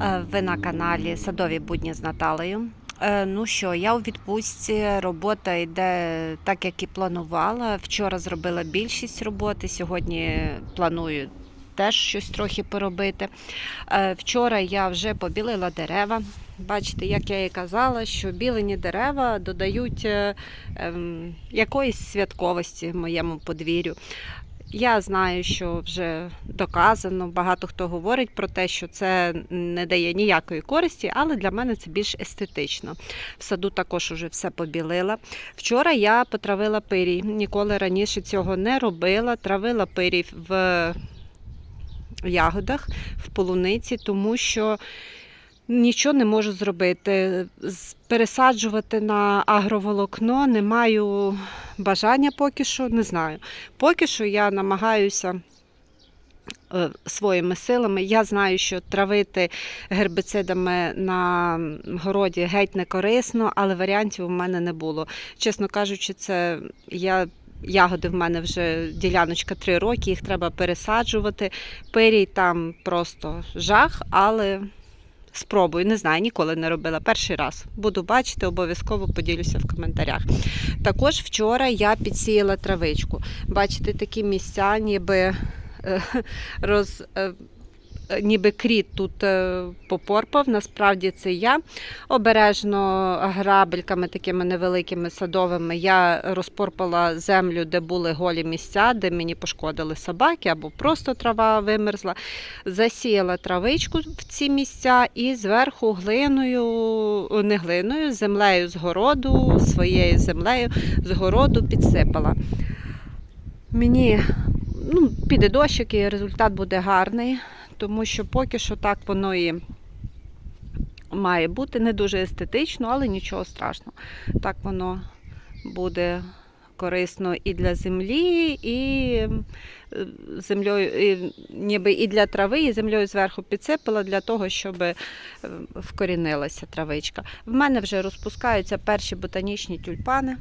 Е, Ви на каналі Садові будні з Наталею. Е, Ну що, я у відпустці. Робота йде так, як і планувала. Вчора зробила більшість роботи. Сьогодні планую теж щось трохи поробити. Е, Вчора я вже побілила дерева. Бачите, як я і казала, що білені дерева додають ем, якоїсь святковості моєму подвір'ю. Я знаю, що вже доказано, багато хто говорить про те, що це не дає ніякої користі, але для мене це більш естетично. В саду також уже все побілила. Вчора я потравила пирій. Ніколи раніше цього не робила. Травила пирій в ягодах, в полуниці, тому що нічого не можу зробити. Пересаджувати на агроволокно не маю бажання поки що, не знаю. Поки що я намагаюся е, своїми силами. Я знаю, що травити гербицидами на городі геть не корисно, але варіантів у мене не було. Чесно кажучи, це я. Ягоди в мене вже діляночка 3 роки, їх треба пересаджувати. Пирій там просто жах, але спробую. Не знаю, ніколи не робила. Перший раз. Буду бачити, обов'язково поділюся в коментарях. Також вчора я підсіяла травичку. Бачите, такі місця, ніби е, роз. Е, Ніби кріт тут е, попорпав, насправді це я. Обережно грабельками такими невеликими садовими я розпорпала землю, де були голі місця, де мені пошкодили собаки або просто трава вимерзла. Засіяла травичку в ці місця і зверху глиною, не глиною, землею з городу, своєю землею з городу підсипала. Мені ну, піде дощик і результат буде гарний, тому що поки що так воно і має бути не дуже естетично, але нічого страшного. Так воно буде корисно і для землі, і землею, і, ніби і для трави, і землею зверху підсипала для того, щоб е, вкорінилася травичка. В мене вже розпускаються перші ботанічні тюльпани.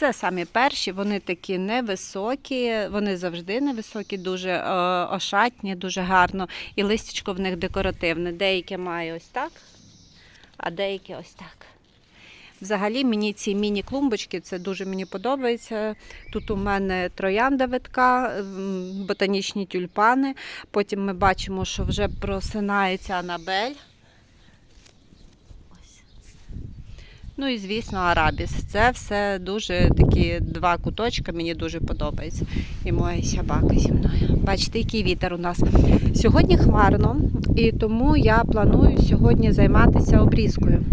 Це самі перші, вони такі невисокі, вони завжди невисокі, дуже е, ошатні, дуже гарно. І листячко в них декоративне. Деяке має ось так, а деякі ось так. Взагалі мені ці міні-клумбочки, це дуже мені подобається. Тут у мене троянда витка, ботанічні тюльпани. Потім ми бачимо, що вже просинається Анабель. Ну і звісно, арабіс. Це все дуже такі два куточка, мені дуже подобається. І моя собака зі мною. Бачите, який вітер у нас. Сьогодні хмарно, і тому я планую сьогодні займатися обрізкою.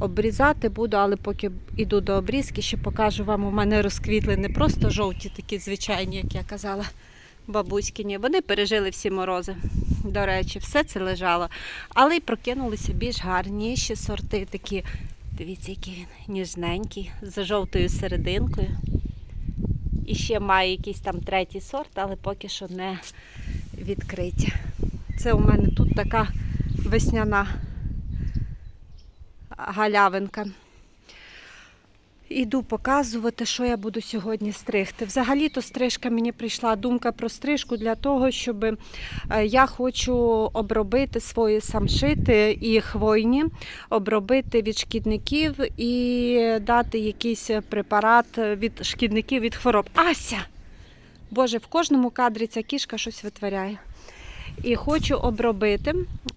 Обрізати буду, але поки йду до обрізки, ще покажу вам, у мене розквітли не просто жовті, такі звичайні, як я казала, бабуськині. Вони пережили всі морози. До речі, все це лежало. Але й прокинулися більш гарніші сорти, такі Дивіться, який він ніжненький, з жовтою серединкою. І ще має якийсь там третій сорт, але поки що не відкриті. Це у мене тут така весняна галявинка. Іду показувати, що я буду сьогодні стригти. Взагалі-то стрижка мені прийшла думка про стрижку для того, щоб е, я хочу обробити свої самшити і хвойні, обробити від шкідників і дати якийсь препарат від шкідників від хвороб. Ася! Боже, в кожному кадрі ця кішка щось витворяє. І хочу обробити.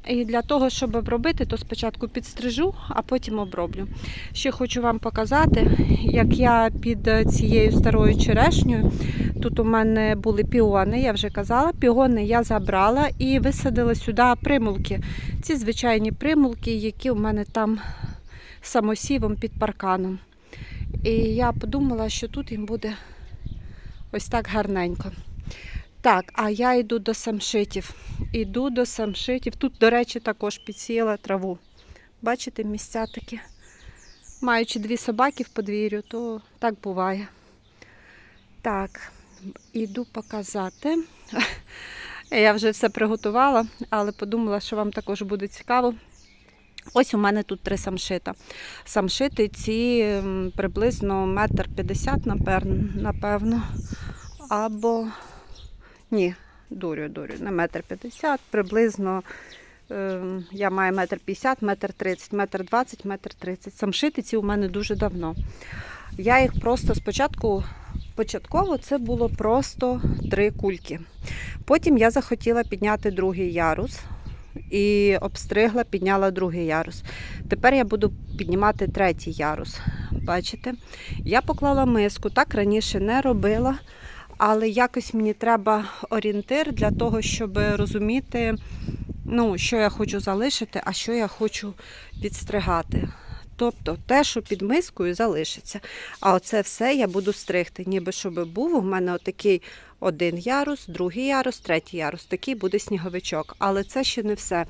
І для того, щоб обробити, то спочатку підстрижу, а потім оброблю. Ще хочу вам показати, як я під цією старою черешнею. Тут у мене були піони, я вже казала. Піони я забрала і висадила сюди примулки. Ці звичайні примулки, які у мене там самосівом під парканом. І я подумала, що тут їм буде ось так гарненько. Так, а я йду до самшитів. Іду до самшитів. Тут, до речі, також підсіяла траву. Бачите, місця такі. Маючи дві собаки в подвір'ю, то так буває. Так, іду показати. Я вже все приготувала, але подумала, що вам також буде цікаво. Ось у мене тут три самшита. Самшити ці приблизно метр п'ятдесят, напевно. Або ні, дурю, дурю, на метр п'ятдесят, приблизно. е, Я маю метр п'ятдесят, метр тридцять, метр двадцять, метр тридцять. Самшити ці у мене дуже давно. Я їх просто спочатку, початково це було просто три кульки. Потім я захотіла підняти другий ярус і обстригла, підняла другий ярус. Тепер я буду піднімати третій ярус. Бачите? Я поклала миску, так раніше не робила, але якось мені треба орієнтир для того, щоб розуміти, ну, що я хочу залишити, а що я хочу відстригати. Тобто те, що під мискою залишиться. А оце все я буду стригти, ніби щоб був у мене отакий один ярус, другий ярус, третій ярус. Такий буде сніговичок. Але це ще не все.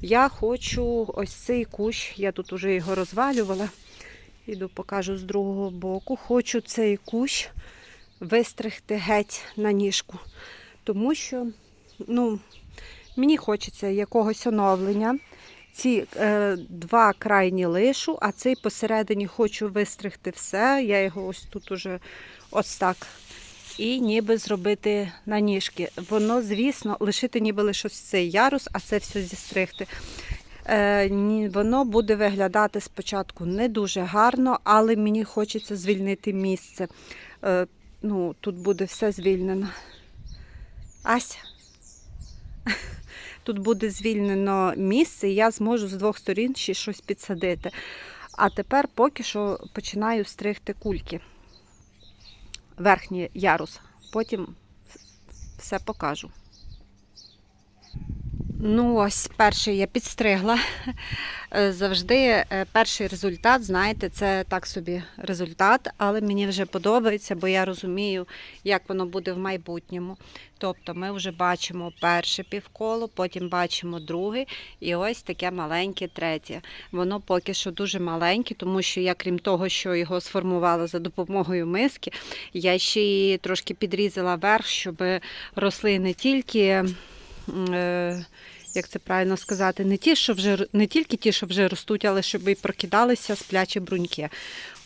Я хочу ось цей кущ, я тут уже його розвалювала. Іду покажу з другого боку. Хочу цей кущ вистригти геть на ніжку. Тому що ну, мені хочеться якогось оновлення. Ці е, два крайні лишу, а цей посередині хочу вистригти все. Я його ось тут уже ось так. І ніби зробити на ніжки. Воно, звісно, лишити ніби лише цей ярус, а це все зістригти. Е, воно буде виглядати спочатку не дуже гарно, але мені хочеться звільнити місце. Е, ну, тут буде все звільнено. Ася. Тут буде звільнено місце, і я зможу з двох сторін ще щось підсадити. А тепер поки що починаю стригти кульки. Верхній ярус. Потім все покажу. Ну, ось перший я підстригла. Е, Завжди е, перший результат, знаєте, це так собі результат, але мені вже подобається, бо я розумію, як воно буде в майбутньому. Тобто ми вже бачимо перше півколо, потім бачимо друге, і ось таке маленьке третє. Воно поки що дуже маленьке, тому що я, крім того, що його сформувала за допомогою миски, я ще й трошки підрізала верх, щоб росли не тільки. Е, як це правильно сказати, не ті, що вже не тільки ті, що вже ростуть, але щоб і прокидалися сплячі бруньки.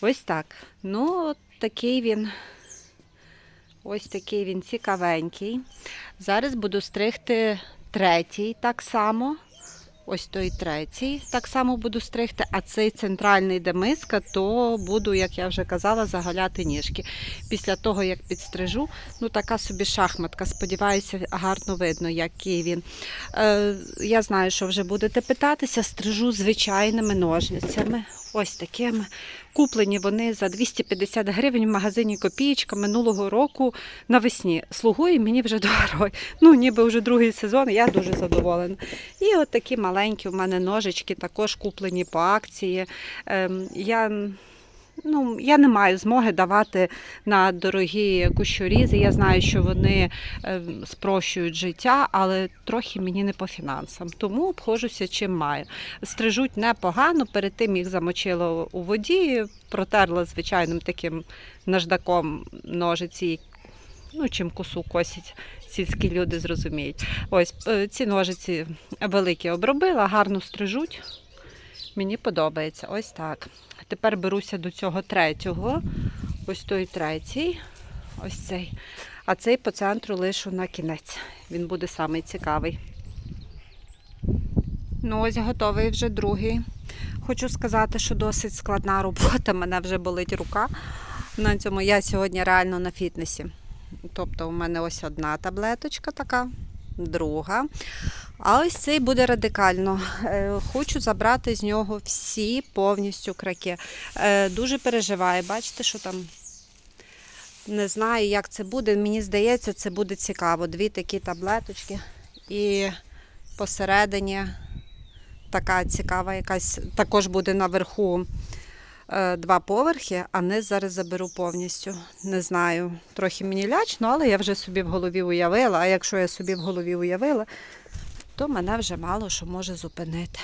Ось так. Ну, такий він. Ось такий він цікавенький. Зараз буду стригти третій так само. Ось той третій так само буду стригти, а цей центральний, де миска, то буду, як я вже казала, загаляти ніжки. Після того, як підстрижу, ну така собі шахматка. Сподіваюся, гарно видно, який він. Е, я знаю, що вже будете питатися, стрижу звичайними ножницями. Ось такими. Куплені вони за 250 гривень в магазині Копієчка минулого року навесні. Слугує мені вже дорого. Ну, ніби вже другий сезон, я дуже задоволена. І от такі маленькі у мене ножички, також куплені по акції. Ем, я, ну, я не маю змоги давати на дорогі кущорізи. Я знаю, що вони ем, спрощують життя, але трохи мені не по фінансам. Тому обходжуся чим маю. Стрижуть непогано, перед тим їх замочила у воді, протерла звичайним таким наждаком ножиці, ну, чим косу косять. Сільські люди зрозуміють. Ось е, ці ножиці великі обробила, гарно стрижуть. Мені подобається. Ось так. Тепер беруся до цього третього. Ось той третій. Ось цей. А цей по центру лишу на кінець. Він буде самий цікавий. Ну, ось готовий вже другий. Хочу сказати, що досить складна робота. Мене вже болить рука. На цьому я сьогодні реально на фітнесі. Тобто, у мене ось одна таблеточка така, друга. А ось цей буде радикально. Е, Хочу забрати з нього всі повністю краки. Е, Дуже переживаю. Бачите, що там не знаю, як це буде. Мені здається, це буде цікаво. Дві такі таблеточки. І посередині така цікава якась, також буде наверху е, два поверхи, а низ зараз заберу повністю. Не знаю, трохи мені лячно, але я вже собі в голові уявила. А якщо я собі в голові уявила, то мене вже мало що може зупинити.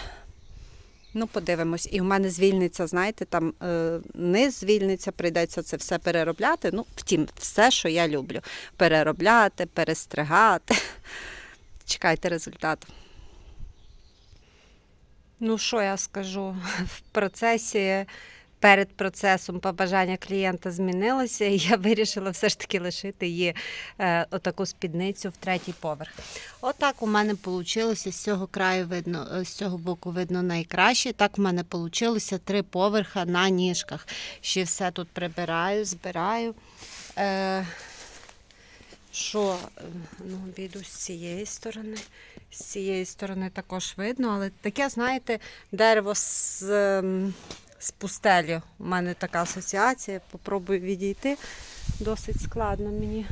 Ну, подивимось. І в мене звільниться, знаєте, там е, низ звільниться, прийдеться це все переробляти. Ну, втім, все, що я люблю. Переробляти, перестригати. Чекайте результату. Ну, що я скажу? В процесі перед процесом побажання клієнта змінилося, і я вирішила все ж таки лишити її е, отаку спідницю в третій поверх. Отак у мене вийшло. З цього краю видно, е, з цього боку видно найкраще. Так у мене вийшло три поверха на ніжках. Ще все тут прибираю, збираю. Е, що ну, обійду з цієї сторони. З цієї сторони також видно, але таке, знаєте, дерево з, ем, з пустелі. У мене така асоціація. Попробую відійти. Досить складно мені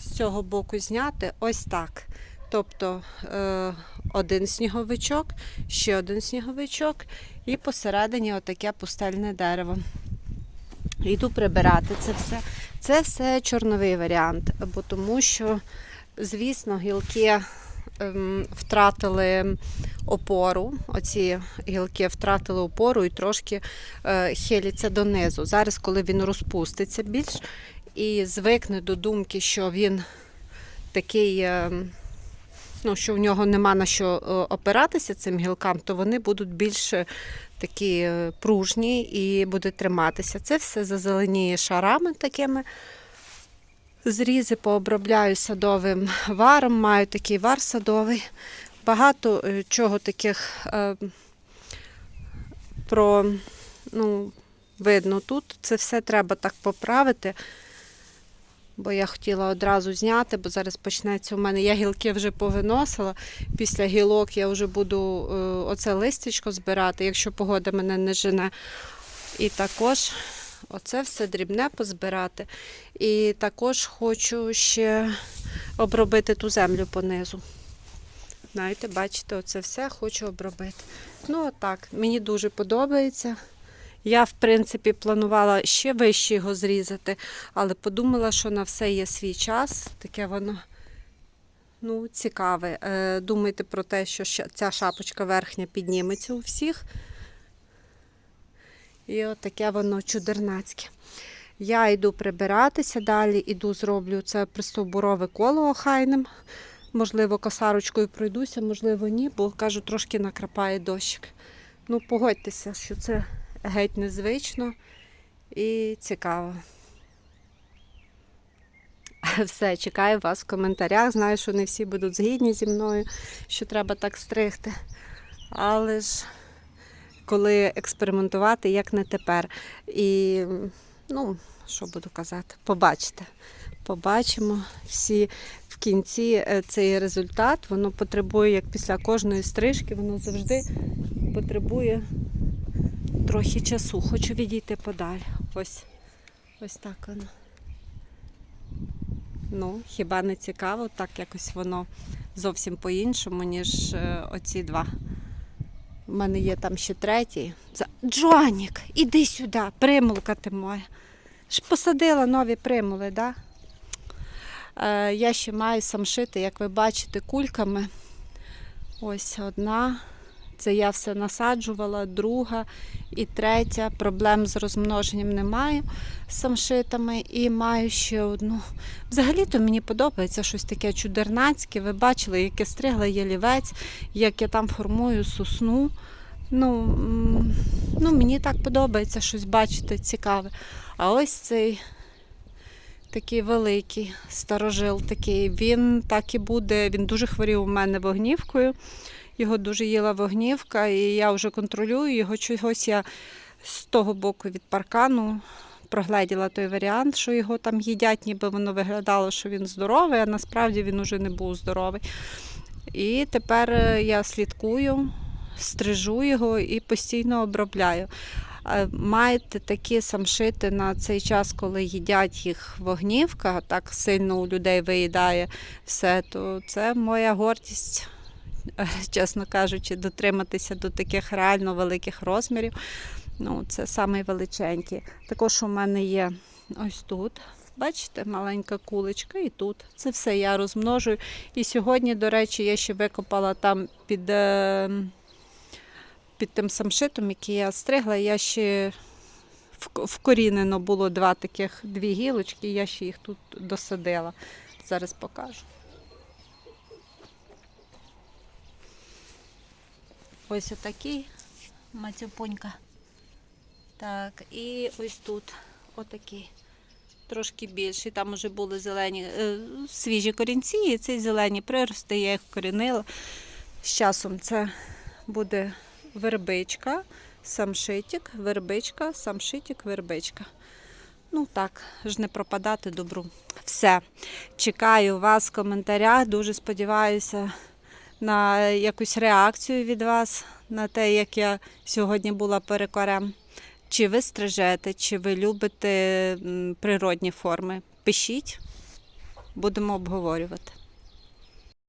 з цього боку зняти. Ось так. Тобто е, один сніговичок, ще один сніговичок, і посередині отаке пустельне дерево. Йду прибирати це все. Це все чорновий варіант, бо тому що, звісно, гілки втратили опору. Оці гілки втратили опору і трошки е, хиляться донизу. Зараз, коли він розпуститься більш і звикне до думки, що він такий. Е, Ну, що в нього нема на що е, опиратися цим гілкам, то вони будуть більш е, такі пружні і буде триматися. Це все зазеленіє шарами такими. Зрізи пообробляю садовим варом, маю такий вар садовий. Багато е, чого таких е, про, ну, видно тут. Це все треба так поправити. Бо я хотіла одразу зняти, бо зараз почнеться у мене. Я гілки вже повиносила. Після гілок я вже буду е, оце листячко збирати, якщо погода мене не жене. І також оце все дрібне позбирати. І також хочу ще обробити ту землю понизу. Знаєте, бачите, оце все хочу обробити. Ну, отак, мені дуже подобається. Я, в принципі, планувала ще вище його зрізати, але подумала, що на все є свій час. Таке воно ну, цікаве. Е, Думайте про те, що ця шапочка верхня підніметься у всіх. І от таке воно чудернацьке. Я йду прибиратися далі, іду зроблю це пристовбурове коло охайним. Можливо, косарочкою пройдуся, можливо, ні, бо кажу, трошки накрапає дощик. Ну, погодьтеся, що це геть незвично і цікаво. Все, чекаю вас в коментарях. Знаю, що не всі будуть згідні зі мною, що треба так стригти. Але ж коли експериментувати, як не тепер. І, ну, що буду казати, побачите. Побачимо всі в кінці е, цей результат. Воно потребує, як після кожної стрижки, воно завжди потребує трохи часу. Хочу відійти подалі. Ось, ось так воно. Ну, хіба не цікаво, так якось воно зовсім по-іншому, ніж е, оці два. У мене є там ще третій. Джоанік, іди сюди, примулка ти моя. Ж посадила нові примули, да? Е, я ще маю самшити, як ви бачите, кульками. Ось одна. Це я все насаджувала, друга і третя. Проблем з розмноженням не маю з самшитами. І маю ще одну. Взагалі-то мені подобається щось таке чудернацьке. Ви бачили, як я стригла ялівець, як я там формую сосну. Ну, ну, мені так подобається щось бачити цікаве. А ось цей такий великий старожил такий. Він так і буде. Він дуже хворів у мене вогнівкою. Його дуже їла вогнівка, і я вже контролюю його. Чогось я з того боку від паркану прогледіла той варіант, що його там їдять, ніби воно виглядало, що він здоровий, а насправді він уже не був здоровий. І тепер е, я слідкую, стрижу його і постійно обробляю. Е, Маєте такі самшити на цей час, коли їдять їх вогнівка, так сильно у людей виїдає все, то це моя гордість, чесно кажучи, дотриматися до таких реально великих розмірів. Ну, це самий величенький. Також у мене є ось тут. Бачите, маленька куличка і тут. Це все я розмножую. І сьогодні, до речі, я ще викопала там під, е, під тим самшитом, який я стригла, я ще вкорінено було два таких дві гілочки, я ще їх тут досадила. Зараз покажу. Ось отакий мацюпонька. Так, і ось тут отакий. Трошки більший. Там вже були зелені е, свіжі корінці, і ці зелені прирости, я їх корінила. З часом це буде вербичка, самшитик, вербичка, самшитик, вербичка. Ну так, ж не пропадати добру. Все. Чекаю вас в коментарях. Дуже сподіваюся на якусь реакцію від вас на те, як я сьогодні була перекорем. Чи ви стрижете, чи ви любите природні форми? Пишіть, будемо обговорювати.